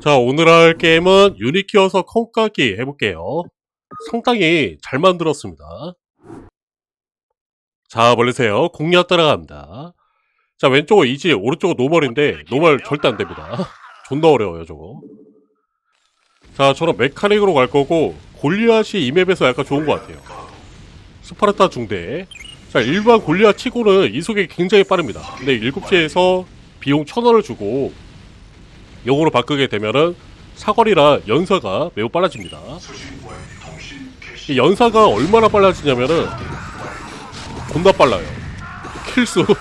자, 오늘 할 게임은 유니키어서 콩깍기 해볼게요. 상당히 잘 만들었습니다. 자, 벌리세요. 공략 따라갑니다. 자, 왼쪽은 이지, 오른쪽은 노멀인데, 노멀 절대 안 됩니다. 존나 어려워요, 저거. 자, 저는 메카닉으로 갈 거고, 골리앗이 이 맵에서 약간 좋은 것 같아요. 스파르타 중대. 자, 일반 골리앗 치고는 이속이 굉장히 빠릅니다. 근데 7시에서 비용 1000원을 주고, 영으로 바꾸게 되면은 사거리라 연사가 매우 빨라집니다. 이 연사가 얼마나 빨라지냐면은 존나 빨라요. 킬수.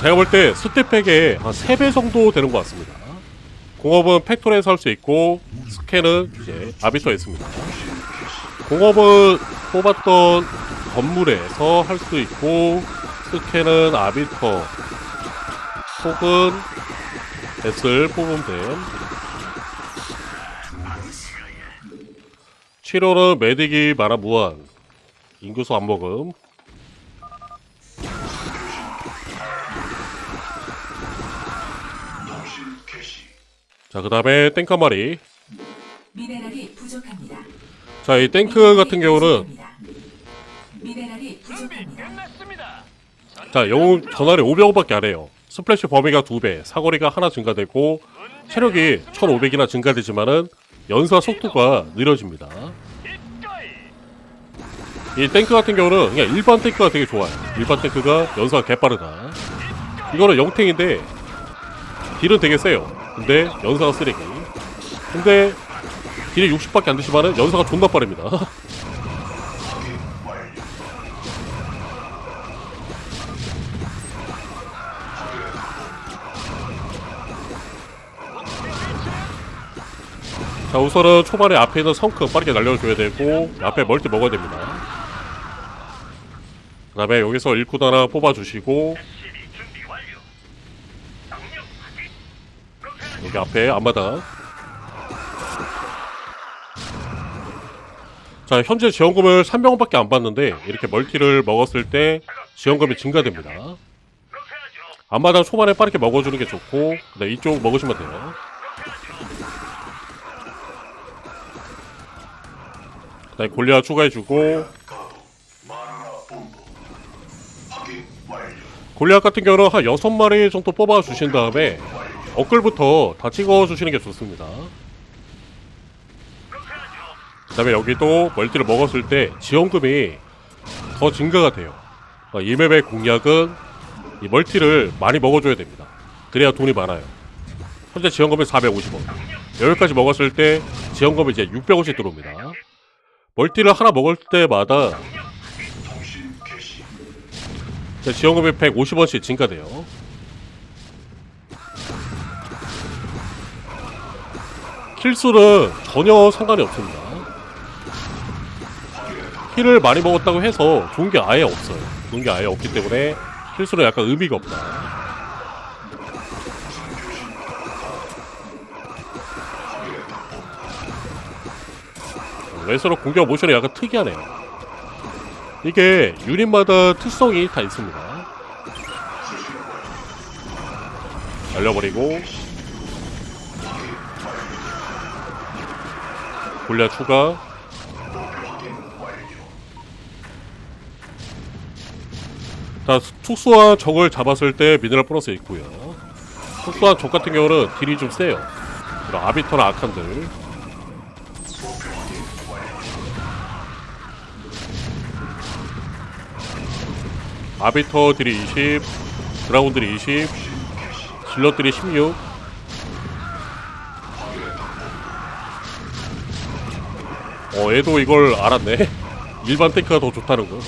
제가 볼 때 스텝팩에 한 3배 정도 되는 것 같습니다. 공업은 팩토리에서 할 수 있고 스캔은 이제 아비터에 있습니다. 공업은 뽑았던 건물에서 할 수 있고 스캔은 아비터 혹은 S를 뽑으면 됨. 치료는 메딕이 마라 무한. 인구수 안 먹음. 자, 그 다음에 땡크 한 마리. 자, 이 땡크 같은 경우는. 자, 영웅 전화리 500원밖에 안 해요. 스플래시 범위가 2배, 사거리가 하나 증가되고 체력이 1500이나 증가되지만은 연사 속도가 느려집니다. 이 탱크 같은 경우는 그냥 일반 탱크가 되게 좋아요. 일반 탱크가 연사가 개빠르다. 이거는 영탱인데 딜은 되게 세요. 근데 연사가 쓰레기. 근데 딜이 60밖에 안 되지만은 연사가 존나 빠릅니다. 자 우선은 초반에 앞에 있는 성크 빠르게 날려줘야 되고 앞에 멀티 먹어야 됩니다. 그 다음에 여기서 1쿠드 하나 뽑아주시고 여기 앞에 앞마당. 자 현재 지원금을 300원밖에 안 받는데 이렇게 멀티를 먹었을 때 지원금이 증가됩니다. 앞마당 초반에 빠르게 먹어주는 게 좋고 네, 이쪽 먹으시면 돼요 그다음에 골리앗 추가해주고. 골리앗 같은 경우는 한 6마리 정도 뽑아주신 다음에 업글부터 다 찍어주시는 게 좋습니다. 그 다음에 여기도 멀티를 먹었을 때 지원금이 더 증가가 돼요. 어, 이 맵의 공략은 이 멀티를 많이 먹어줘야 됩니다. 그래야 돈이 많아요. 현재 지원금이 450원. 여기까지 먹었을 때 지원금이 이제 600원씩 들어옵니다 멀티를 하나 먹을 때마다 자, 지원금이 150원씩 증가돼요. 킬수는 전혀 상관이 없습니다. 킬을 많이 먹었다고 해서 좋은 게 아예 없어요. 좋은 게 아예 없기 때문에 킬수는 약간 의미가 없다. 웨스로 공격 모션이 약간 특이하네요. 이게 유닛마다 특성이 다 있습니다. 날려버리고 골리앗 추가 자, 특수한 적을 잡았을 때 미네랄 플러스 있고요. 특수한 적 같은 경우는 딜이 좀 세요. 아비터나 아칸들 아비터들이 20, 드라군들이 20, 질럿들이 16. 어, 얘도 이걸 알았네. 일반 탱크가 더 좋다는 거.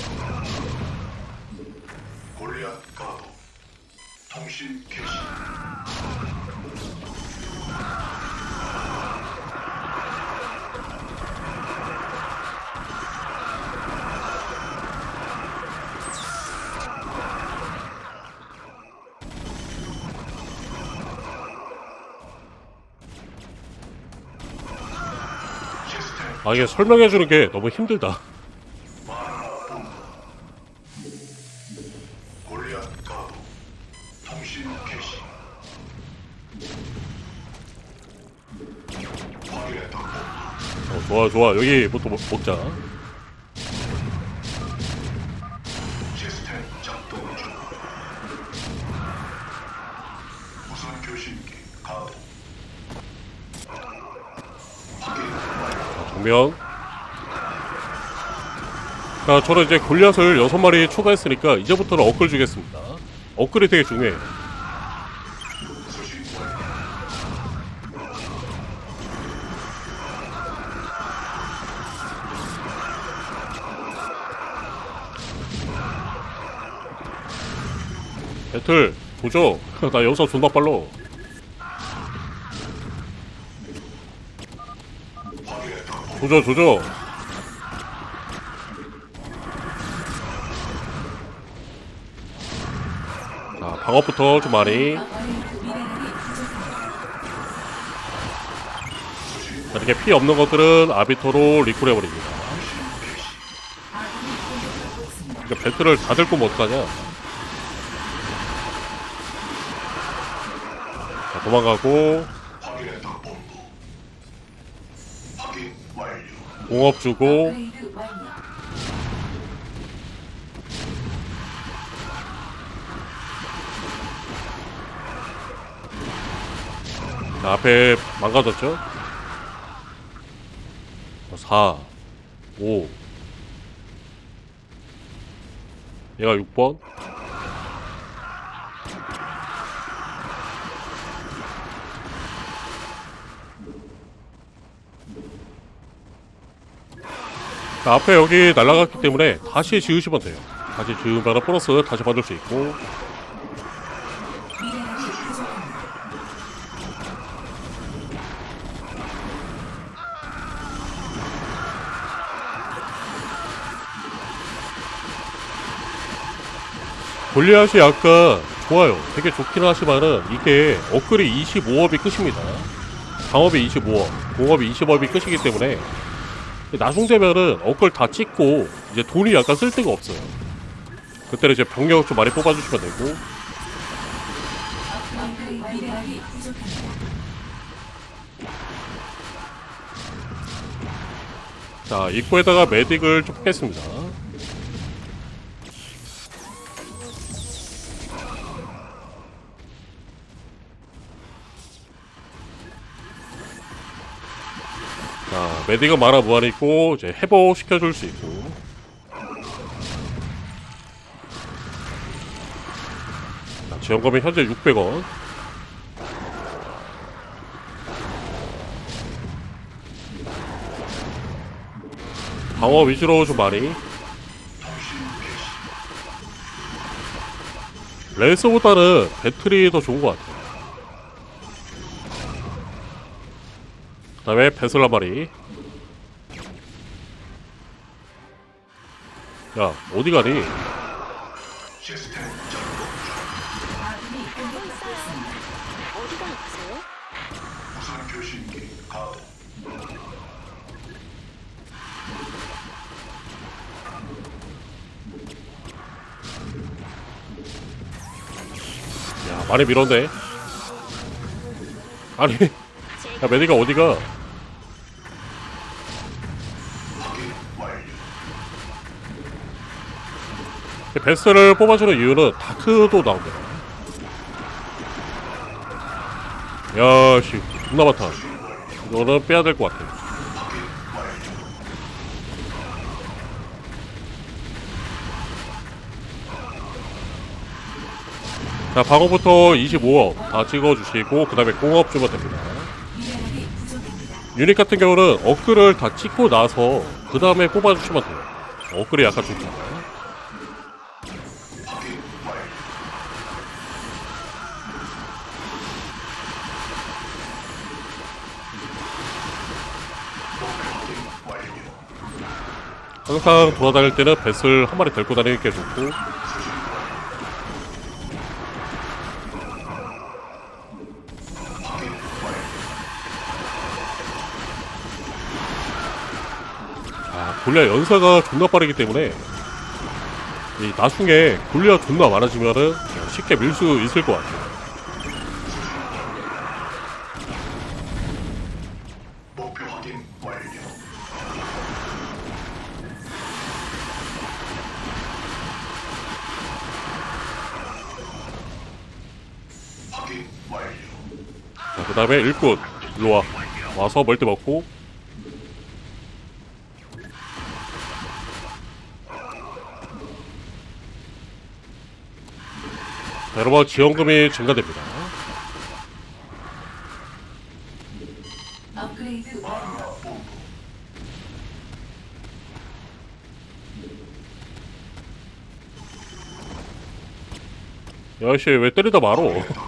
아 이게 설명해주는 게 너무 힘들다. 어, 좋아 좋아. 여기 뭐또 먹자. 정면. 자 저는 이제 골리앗을 6마리 추가했으니까 이제부터는 업글 주겠습니다. 업글이 되게 중요해요. 배틀 보죠? 나 여기서 존나 빨로 조져 조져. 자 방어부터 좀 많이 자, 이렇게 피 없는 것들은 아비토로 리콜 해버립니다. 그러니까 배틀을 다 들고 면 어떡하냐? 자 도망가고 공업 주고. 자, 앞에 망가졌죠? 4, 5. 얘가 6번. 자, 앞에 여기 날아갔기 때문에 다시 지으시면 돼요. 다시 지으면 플러스 다시 받을 수 있고. 골리앗이 아까 좋아요. 되게 좋긴 하지만은 이게 업글이 25업이 끝입니다. 방업이 25업, 공업이 20업이 끝이기 때문에 나중되면은 업글 다 찍고 이제 돈이 약간 쓸 데가 없어요. 그때는 이제 병력 좀 많이 뽑아주시면 되고. 자 입구에다가 메딕을 좀 뺐습니다. 메딕은 마라 무한이 있고 이제 회복 시켜줄 수 있고 자, 지원금이 현재 600원 방어 위주로 좀 많이. 레이스보다는 배틀이 더 좋은 것 같아요. 그 다음에 배슬 한 마리. 야, 어디 가니? 야, 많이 밀었네. 아니, 야, 메디가 어디가? 베스를 뽑아주는 이유는 다크도 나옵니다. 야, 씨, 존나 많다. 이거는 빼야 될 것 같아. 자, 방어부터 25업 다 찍어주시고, 그 다음에 공업 주면 됩니다. 유닛 같은 경우는 업글을 다 찍고 나서, 그 다음에 뽑아주시면 돼요. 업글이 약간. 확인 완료. 목표 확인 완료. 항상 돌아다닐 때는 뱃을 한 마리 데리고 다니는 게 좋고. 아, 골리앗 연사가 존나 빠르기 때문에, 이 나중에 골리앗 존나 많아지면은 쉽게 밀 수 있을 것 같아요. 다음에 일꾼. 일로 와. 와서 멀티 먹고. 자, 여러분 지원금이 증가됩니다. 야씨 왜 때리다 말어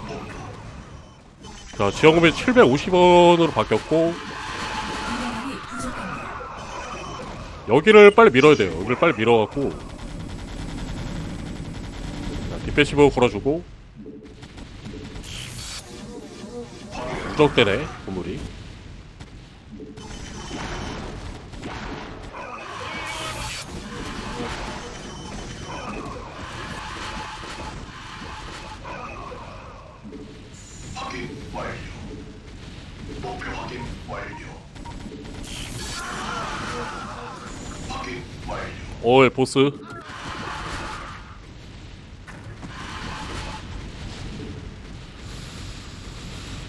자 지원금이 750원으로 바뀌었고. 여기를 빨리 밀어야 돼요 여기를 빨리 밀어갖고 자, 디펜시브 걸어주고 부족되네 건물이 어이 보스.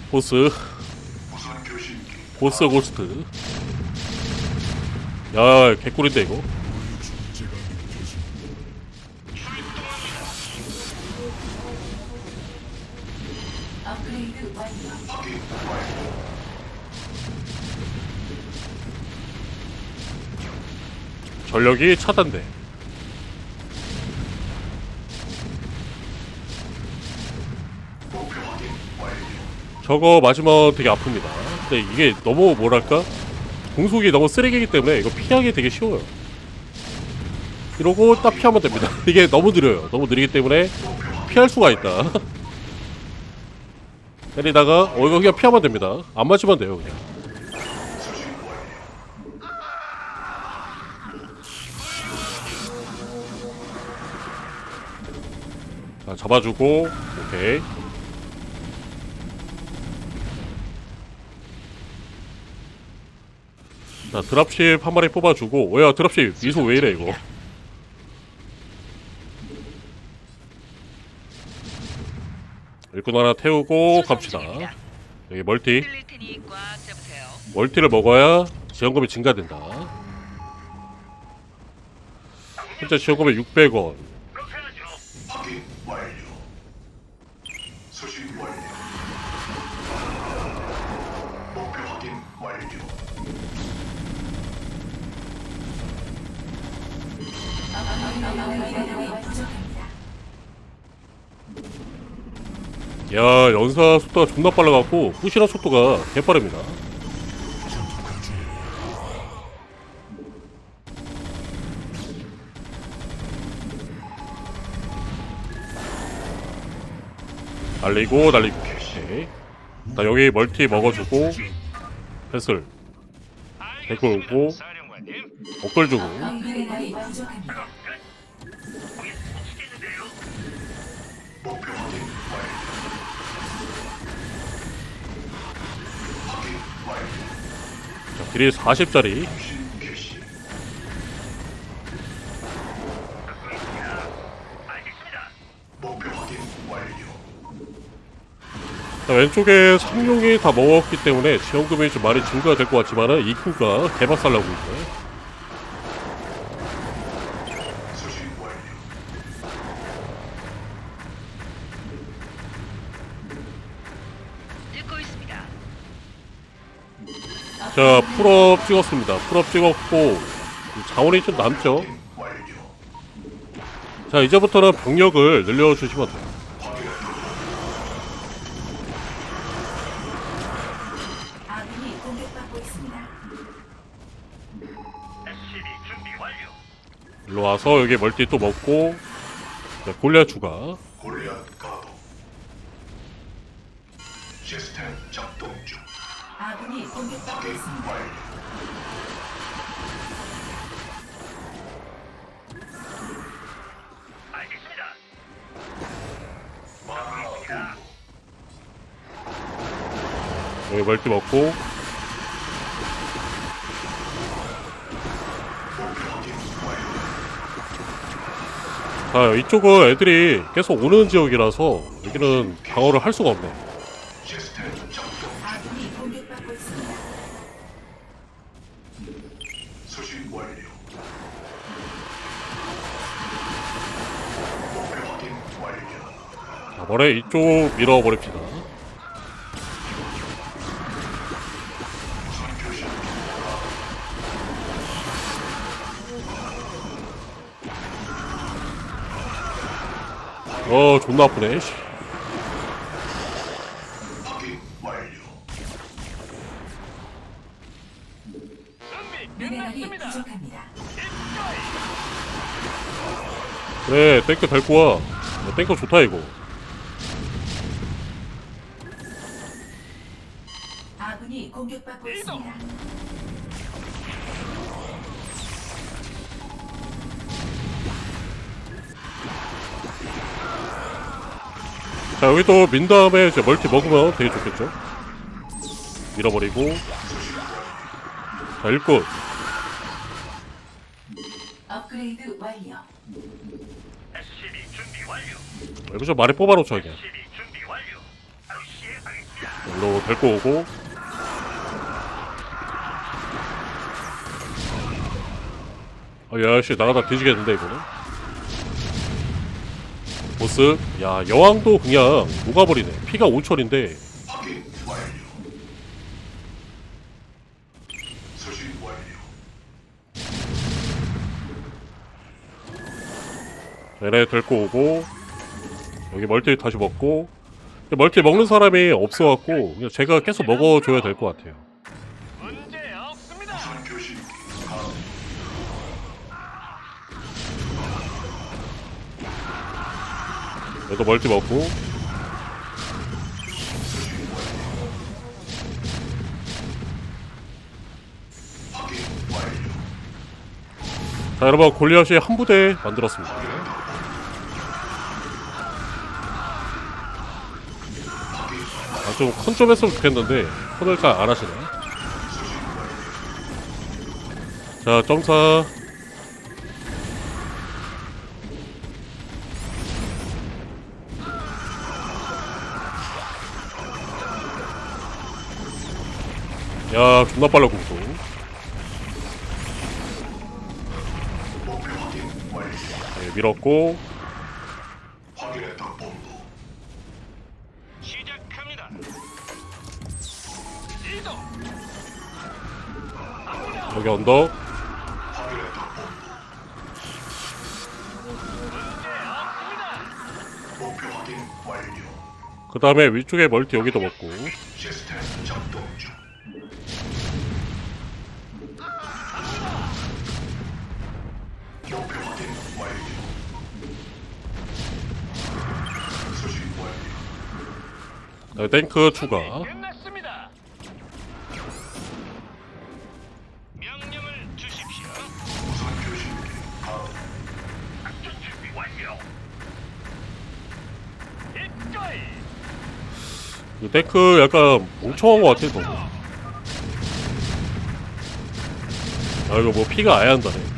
보스. 보스 고스트. 야 개꿀인데 이거? 업그레이드 완료. 전력이 차단돼. 저거 맞으면 되게 아픕니다. 근데 이게 너무 뭐랄까? 공속이 너무 쓰레기이기 때문에 이거 피하기 되게 쉬워요. 이러고 딱 피하면 됩니다. 이게 너무 느려요. 너무 느리기 때문에 피할 수가 있다. 때리다가 어 이거 그냥 피하면 됩니다. 안 맞으면 돼요 그냥 자 잡아주고 오케이 자 드랍십 한 마리 뽑아주고 뭐야 드랍십 미소 왜 이래 이거 일꾼 하나 태우고 갑시다 여기 멀티. 멀티를 먹어야 지원금이 증가된다 현재 지원금이 600원 확인 완료. 수신 완료. 목표 확인 완료. 야 연사 속도가 존나 빨라갖고 부시는 속도가 개빠릅니다 날리고 날리고 오케이 나 여기 멀티 먹어주고 패슬 댓글 오고 억걸 주고. 자, 딜이 40짜리 왼쪽에 상용이 다 먹었기 때문에 지원금이 좀 많이 증가될 것 같지만 은 이쿠가 개박살 나고 있네 수신 완료. 듣고 있습니다. 자 풀업 찍었습니다 풀업 찍었고 자원이 좀 남죠. 자 이제부터는 병력을 늘려주시면 돼요 일로 와서 여기 멀티 또 먹고 자, 골리앗 추가 골리앗 가도. 시스템 작동 중. 아군이 공격받고 확인 있습니다. 완료. 여기 멀티 먹고 자 이쪽은 애들이 계속 오는 지역이라서 여기는 방어를 할 수가 없네. 자, 머래 이쪽 밀어버립시다. 어, 존나 아프네. 씨. 미네랄이 부족합니다. 그래, 탱크 데리고 와. 야, 탱크 좋다, 이거. 아군이 공격받고 있습니다. 자, 여기 또민 다음에 이제 멀티 먹으면 되게 좋겠죠? 밀어버리고. 자, 일꾼. 업그레이드 완료. SCB 준비 완료. 여기서 말에 뽑아놓죠, 그냥. SCB 준비 완료. 바로 시행하겠습니다. 일로 데리고 오고. 아, 야, 씨, 나가다 뒤지겠는데, 이거는. 보스. 야, 여왕도 그냥 녹아버리네. 피가 5천인데. 확인 완료. 수신 완료. 얘네 데리고 오고. 여기 멀티 다시 먹고. 멀티 먹는 사람이 없어갖고, 그냥 제가 계속 먹어줘야 될 것 같아요. 얘도 멀티 먹고. 자, 여러분, 골리앗이 한 부대 만들었습니다. 아, 좀 컨 좀 했으면 좋겠는데, 컨을 잘 안 하시네. 자, 점사. 야, 존나 빨라, 완료. 네, 밀었고. 시작합니다. 여기 언덕. 그 다음에 위쪽에 멀티 여기도 먹고. 네, 탱크 추가. 끝났습니다. 명령을 주십시오. 우선 교신기 가동. 작전 준비 완료. 이거이 이 탱크 약간 멍청한 것 같아, 너. 아, 이거 뭐 피가 아예 안 다네.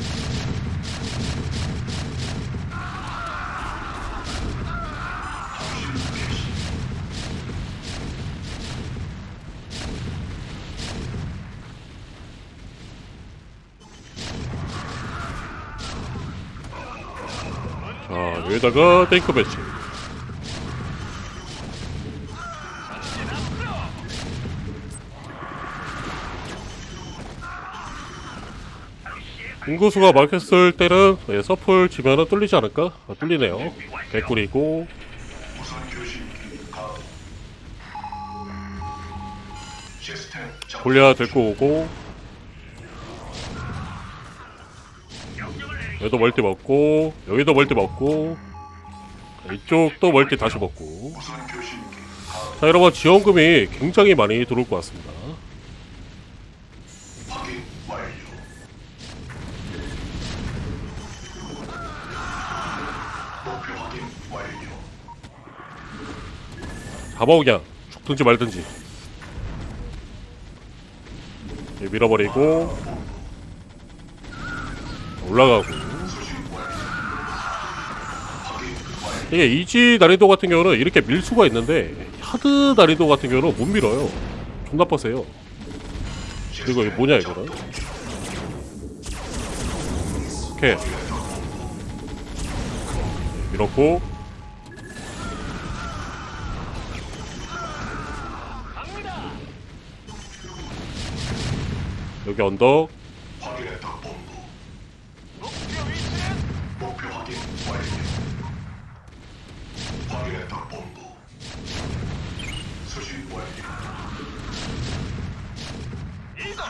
여기다가 탱크 배치. 인구수가 많겠을 때는 예, 서플 지면은 뚫리지 않을까? 아, 뚫리네요. 개꿀이고 골리아 데리고 오고 여기도 멀티 먹고 여기도 멀티 먹고 이쪽도 멀티 다시 먹고. 자 여러분 지원금이 굉장히 많이 들어올 것 같습니다. 잡아 그냥 죽든지 말든지 예, 밀어버리고 올라가고 이게 이지 난이도 같은 경우는 이렇게 밀 수가 있는데 하드 난이도 같은 경우는 못 밀어요 존나 빡세요 그리고 이거 뭐냐, 이거는? 오케이 밀었고. 여기 언덕 확인했다 본부. 목표 확인. 확인했다 본부. 수신 완료. 이동.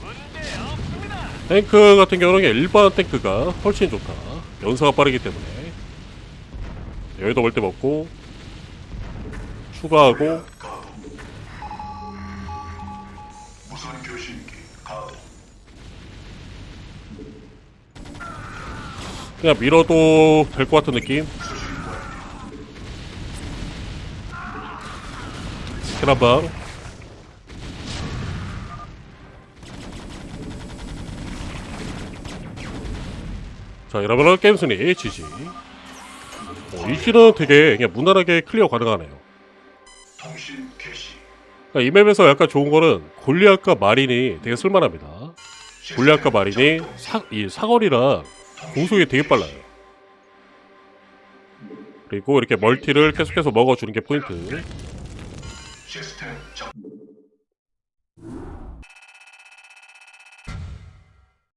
문제 없습니다. 탱크 같은 경우는 일반 탱크가 훨씬 좋다 연사가 빠르기 때문에 여기도 볼 때 먹고 추가하고 그냥 밀어도 될 것 같은 느낌. 스킬 한방 자 이러면은 게임 순위 GG 어, 이 킬은 되게 그냥 무난하게 클리어 가능하네요. 그러니까 이 맵에서 약간 좋은 거는 골리앗과 마린이 되게 쓸만합니다 골리앗과 마린이 사, 이 사거리랑 공속이 되게 빨라요 그리고 이렇게 멀티를 계속해서 먹어주는 게 포인트.